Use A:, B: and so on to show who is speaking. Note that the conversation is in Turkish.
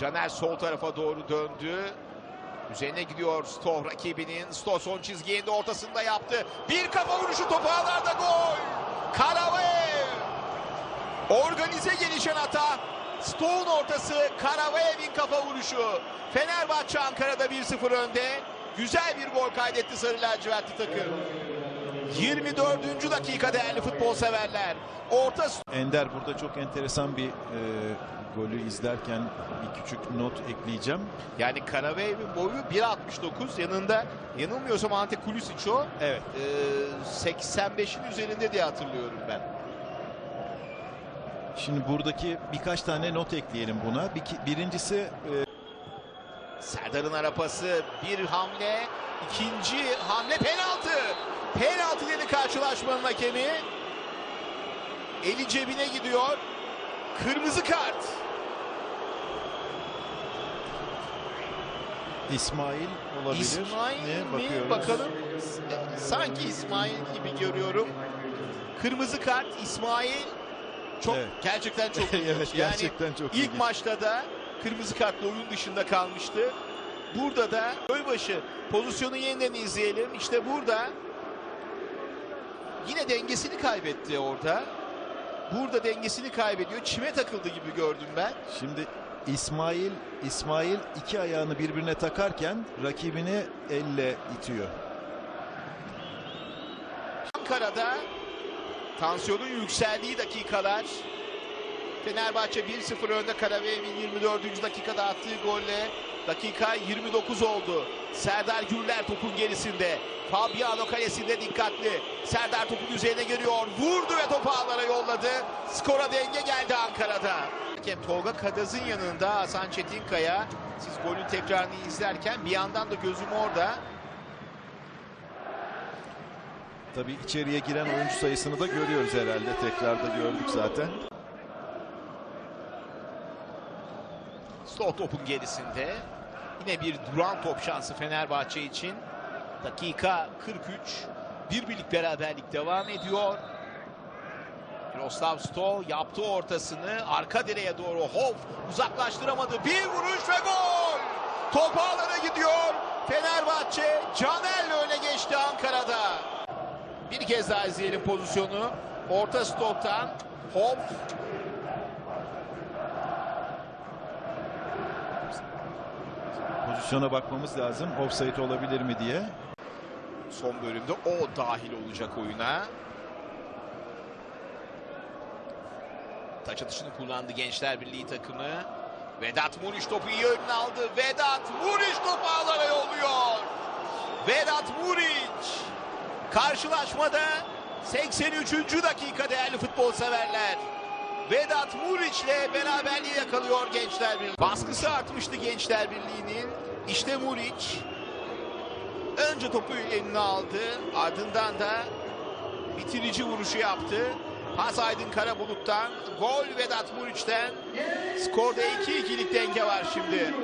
A: Fener sol tarafa doğru döndü. Üzerine gidiyor Stoh rakibinin. Stoh son çizgiyi de ortasında yaptı. Bir kafa vuruşu topu ağlarda gol. Karavaev. Organize gelişen hata. Stoh'un ortası Karavaev'in kafa vuruşu. Fenerbahçe Ankara'da 1-0 önde. Güzel bir gol kaydetti Sarı Lacivertli takım. 24. dakika değerli futbol severler. Orta
B: Ender burada çok enteresan bir e, golü izlerken bir küçük not ekleyeceğim.
A: Yani Karaveyev'in boyu 1.69 yanında yanılmıyorsam Ante Kulisic o.
B: Evet.
A: Ee, 85'in üzerinde diye hatırlıyorum ben.
B: Şimdi buradaki birkaç tane not ekleyelim buna. Bir, birincisi e,
A: Serdar'ın arapası bir hamle. ikinci hamle penaltı. Karşılaşmanın hakemi. Eli cebine gidiyor. Kırmızı kart.
B: İsmail olabilir.
A: İsmail
B: Ne
A: mi?
B: bakıyoruz?
A: Bakalım. Sanki İsmail gibi görüyorum. Kırmızı kart İsmail. Çok
B: Evet.
A: gerçekten çok
B: evet gerçekten çok
A: İlk
B: ilginç.
A: maçta da kırmızı kartla oyun dışında kalmıştı. Burada da Gölbaşı pozisyonu yeniden izleyelim. İşte burada yine dengesini kaybetti orada. Burada dengesini kaybediyor. Çime takıldı gibi gördüm ben.
B: Şimdi İsmail İsmail iki ayağını birbirine takarken rakibini elle itiyor.
A: Ankara'da tansiyonun yükseldiği dakikalar. Fenerbahçe 1-0 önde Karaveyev'in 24. dakikada attığı golle dakika 29 oldu. Serdar Gürler topun gerisinde. Fabiano kalesinde dikkatli. Serdar topun üzerine geliyor. Vurdu ve topu ağlara yolladı. Skora denge geldi Ankara'da. Hakem Tolga Kadaz'ın yanında Hasan Çetinkaya. Siz golün tekrarını izlerken bir yandan da gözüm orada.
B: Tabii içeriye giren oyuncu sayısını da görüyoruz herhalde. Tekrarda gördük zaten.
A: Slow topun gerisinde. Yine bir duran top şansı Fenerbahçe için. Dakika 43. Bir birlik beraberlik devam ediyor. Miroslav Sto yaptı ortasını. Arka direğe doğru Hof uzaklaştıramadı. Bir vuruş ve gol. Top ağlara gidiyor. Fenerbahçe Caner'le öne geçti Ankara'da. Bir kez daha izleyelim pozisyonu. Orta stoptan Hof
B: Pozisyona bakmamız lazım. Offside olabilir mi diye.
A: Son bölümde o dahil olacak oyuna. Taç atışını kullandı Gençler Birliği takımı. Vedat Muriç topu iyi önüne aldı. Vedat Muriç topu ağlara yolluyor. Vedat Muriç. Karşılaşmada 83. dakika değerli futbol severler. Vedat Muriç'le beraberliği yakalıyor Gençler Birliği. Baskısı artmıştı Gençler Birliği'nin. İşte Muriç. Önce topu eline aldı. Ardından da bitirici vuruşu yaptı. Pas Aydın Karabulut'tan. Gol Vedat Muriç'ten. Skorda 2-2'lik denge var şimdi.